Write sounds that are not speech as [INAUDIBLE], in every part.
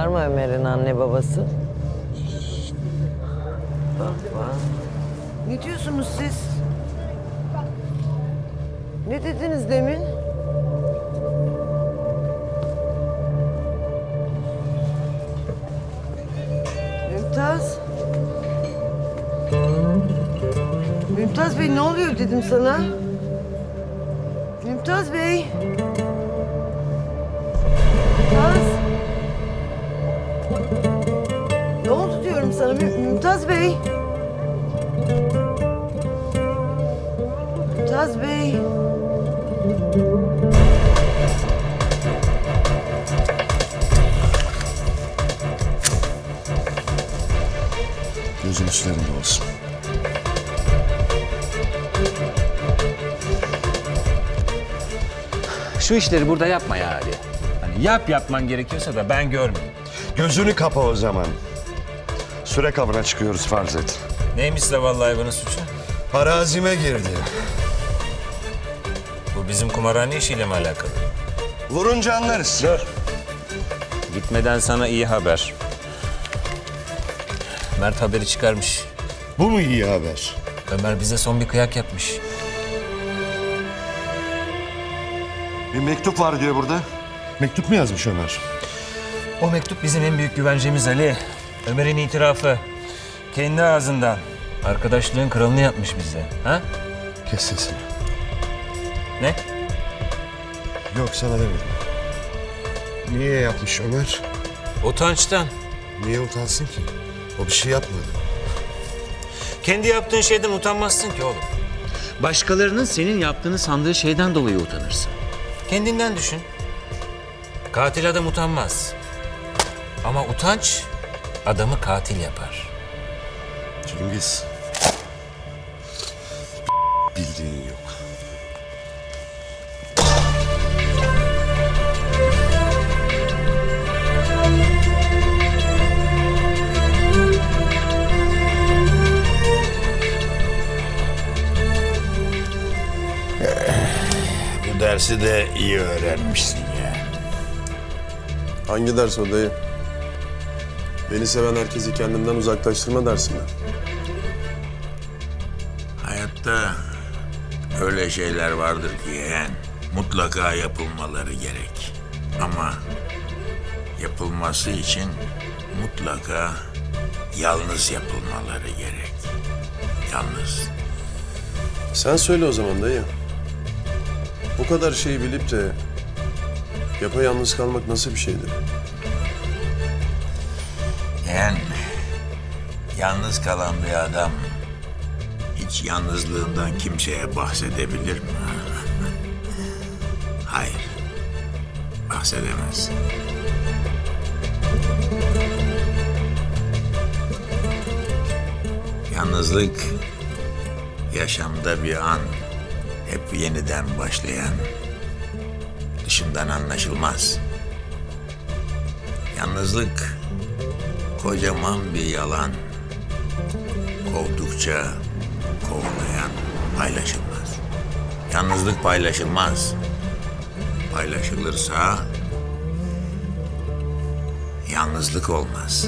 Var mı Ömer'in anne babası? Baba. Ne diyorsunuz siz? Ne dediniz demin? Mümtaz. Mümtaz Bey ne oluyor dedim sana. Mümtaz Bey. Mümtaz. Ne oldu diyorum sana Mü- Mümtaz Bey. Mümtaz Bey. Gözün üstlerinde olsun. Şu işleri burada yapma ya Ali. Hani yap yapman gerekiyorsa da ben görmeyeyim. Gözünü kapa o zaman. Süre kabına çıkıyoruz farz et. Neymiş zavallı hayvanın suçu? Arazime girdi. Bu bizim kumarhane işiyle mi alakalı? Vurunca anlarız. Dur. Gitmeden sana iyi haber. Mert haberi çıkarmış. Bu mu iyi haber? Ömer bize son bir kıyak yapmış. Bir mektup var diyor burada. Mektup mu yazmış Ömer? O mektup bizim en büyük güvencemiz Ali. Ömer'in itirafı. Kendi ağzından. Arkadaşlığın kralını yapmış bize. Ha? Kes sesini. Ne? Yok sana demedim. Niye yapmış Ömer? Utançtan. Niye utansın ki? O bir şey yapmadı. Kendi yaptığın şeyden utanmazsın ki oğlum. Başkalarının senin yaptığını sandığı şeyden dolayı utanırsın. Kendinden düşün. Katil adam utanmaz. Ama utanç adamı katil yapar. Cengiz. Bildiğin yok. Bu dersi de iyi öğrenmişsin ya. Hangi ders o dayı? Beni seven herkesi kendimden uzaklaştırma dersi mi? Hayatta öyle şeyler vardır ki yeğen, mutlaka yapılmaları gerek. Ama yapılması için mutlaka yalnız yapılmaları gerek. Yalnız. Sen söyle o zaman dayı. Bu kadar şeyi bilip de yapayalnız kalmak nasıl bir şeydir? Yeğen, yalnız kalan bir adam hiç yalnızlığından kimseye bahsedebilir mi? [LAUGHS] Hayır, bahsedemez. Yalnızlık yaşamda bir an, hep yeniden başlayan, dışından anlaşılmaz. Yalnızlık kocaman bir yalan, kovdukça kovlayan paylaşılmaz. Yalnızlık paylaşılmaz. Paylaşılırsa yalnızlık olmaz.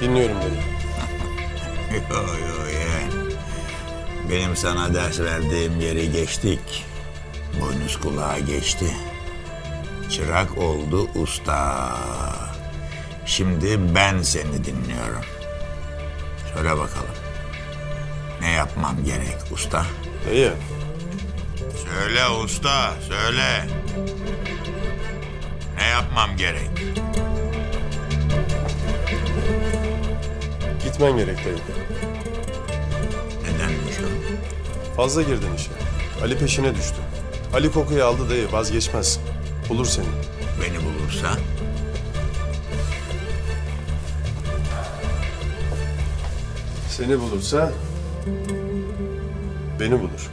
Dinliyorum dayı. Yo yo yeğen. Benim sana ders verdiğim yeri geçtik. Boynuz kulağa geçti. Çırak oldu usta. Şimdi ben seni dinliyorum. Söyle bakalım. Ne yapmam gerek usta? Dayı, Söyle usta, söyle. Ne yapmam gerek? Gitmen gerek dayı. Nedenmiş o? Fazla girdin işe. Ali peşine düştü. Ali kokuyu aldı dayı vazgeçmez. Bulur seni. Beni bulursa Seni bulursa beni bulur.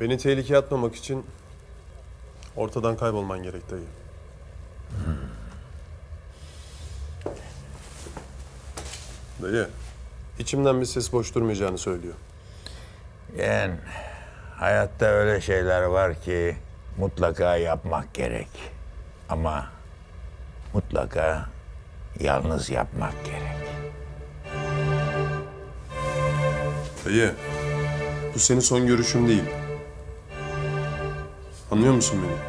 Beni tehlikeye atmamak için ortadan kaybolman gerek dayı. Dayı, içimden bir ses boş durmayacağını söylüyor. Yani hayatta öyle şeyler var ki mutlaka yapmak gerek. Ama mutlaka yalnız yapmak gerek. Dayı, bu senin son görüşün değil. Anlıyor musun beni?